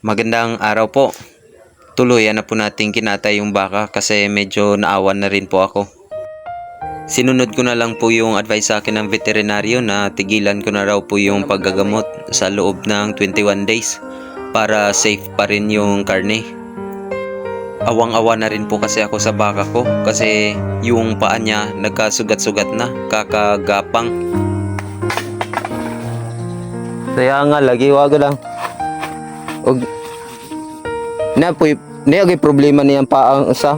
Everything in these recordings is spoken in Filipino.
Magandang araw po. Tuluyan na po natin kinatay yung baka kasi medyo naawan na rin po ako. Sinunod ko na lang po yung advice sa akin ng veterinaryo na tigilan ko na raw po yung paggagamot sa loob ng 21 days para safe pa rin yung karne. Awang-awa na rin po kasi ako sa baka ko kasi yung paa niya nagkasugat-sugat na, kakagapang. Kaya nga lagi wag lang. Og na po niya gay problema niyang paang usa.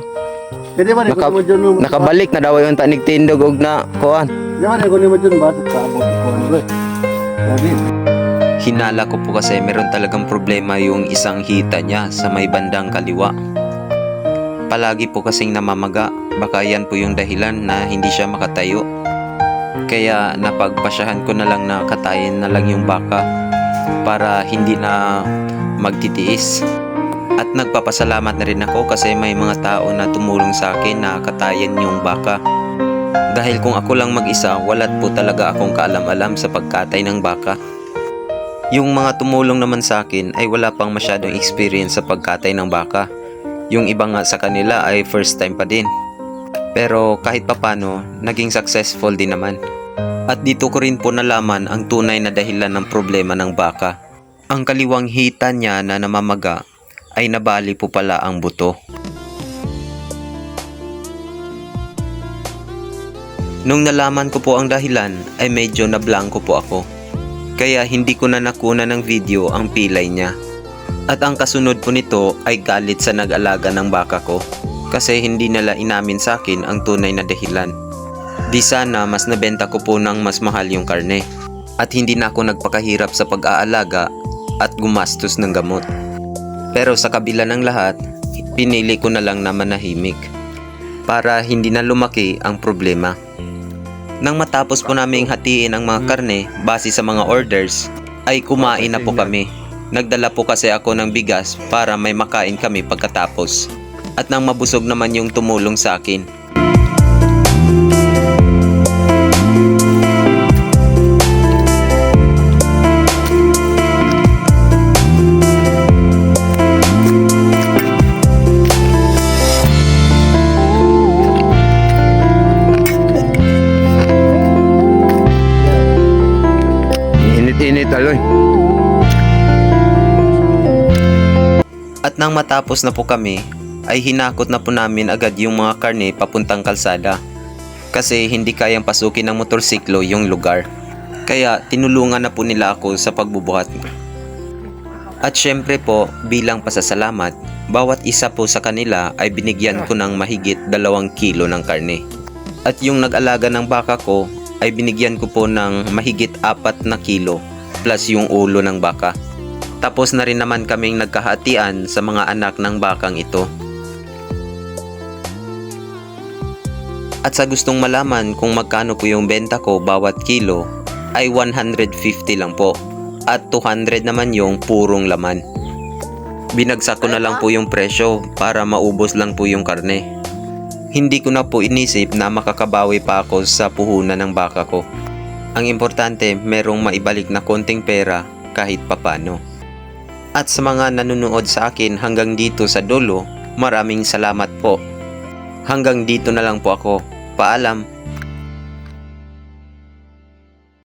Pwede man Naka- mo dyan. Nakabalik na daw yung tanig tindog og na kuan. Pwede man ikot mo dyan ba? Sa abot ko? Sabi. Hinala ko po kasi meron talagang problema yung isang hita niya sa may bandang kaliwa. Palagi po kasing namamaga, baka yan po yung dahilan na hindi siya makatayo. Kaya napagpasyahan ko na lang na katayin na lang yung baka para hindi na magtitiis. At nagpapasalamat na rin ako kasi may mga tao na tumulong sa akin na katayin yung baka. Dahil kung ako lang mag-isa, wala't po talaga akong kaalam-alam sa pagkatay ng baka. Yung mga tumulong naman sa akin ay wala pang masyadong experience sa pagkatay ng baka. Yung iba nga sa kanila ay first time pa din. Pero kahit papano, naging successful din naman. At dito ko rin po nalaman ang tunay na dahilan ng problema ng baka. Ang kaliwang hita niya na namamaga ay nabali po pala ang buto. Nung nalaman ko po ang dahilan ay medyo nablangko po ako. Kaya hindi ko na nakuna ng video ang pilay niya. At ang kasunod po nito ay galit sa nag-alaga ng baka ko kasi hindi nila inamin sa akin ang tunay na dahilan. Di sana mas nabenta ko po ng mas mahal yung karne at hindi na ako nagpakahirap sa pag-aalaga at gumastos ng gamot. Pero sa kabila ng lahat, pinili ko na lang na manahimik para hindi na lumaki ang problema. Nang matapos po naming hatiin ang mga karne base sa mga orders, ay kumain na po kami. Nagdala po kasi ako ng bigas para may makain kami pagkatapos. At nang mabusog naman yung tumulong sa akin. Init-init aloy. At nang matapos na po kami, ay hinakot na po namin agad yung mga karne papuntang kalsada. Kasi hindi kayang pasukin ng motorsiklo yung lugar. Kaya tinulungan na po nila ako sa pagbubuhat. At syempre po, bilang pasasalamat, bawat isa po sa kanila ay binigyan ko ng mahigit dalawang kilo ng karne. At yung nag-alaga ng baka ko ay binigyan ko po ng mahigit apat na kilo plus yung ulo ng baka. Tapos na rin naman kaming nagkahatian sa mga anak ng bakang ito. At sa gustong malaman kung magkano po yung benta ko bawat kilo, ay 150 lang po. At 200 naman yung purong laman. Binagsak ko na lang po yung presyo para maubos lang po yung karne. Hindi ko na po inisip na makakabawi pa ako sa puhunan ng baka ko. Ang importante, merong maibalik na konting pera kahit papano. At sa mga nanonood sa akin hanggang dito sa dulo, maraming salamat po. Hanggang dito na lang po ako. Paalam.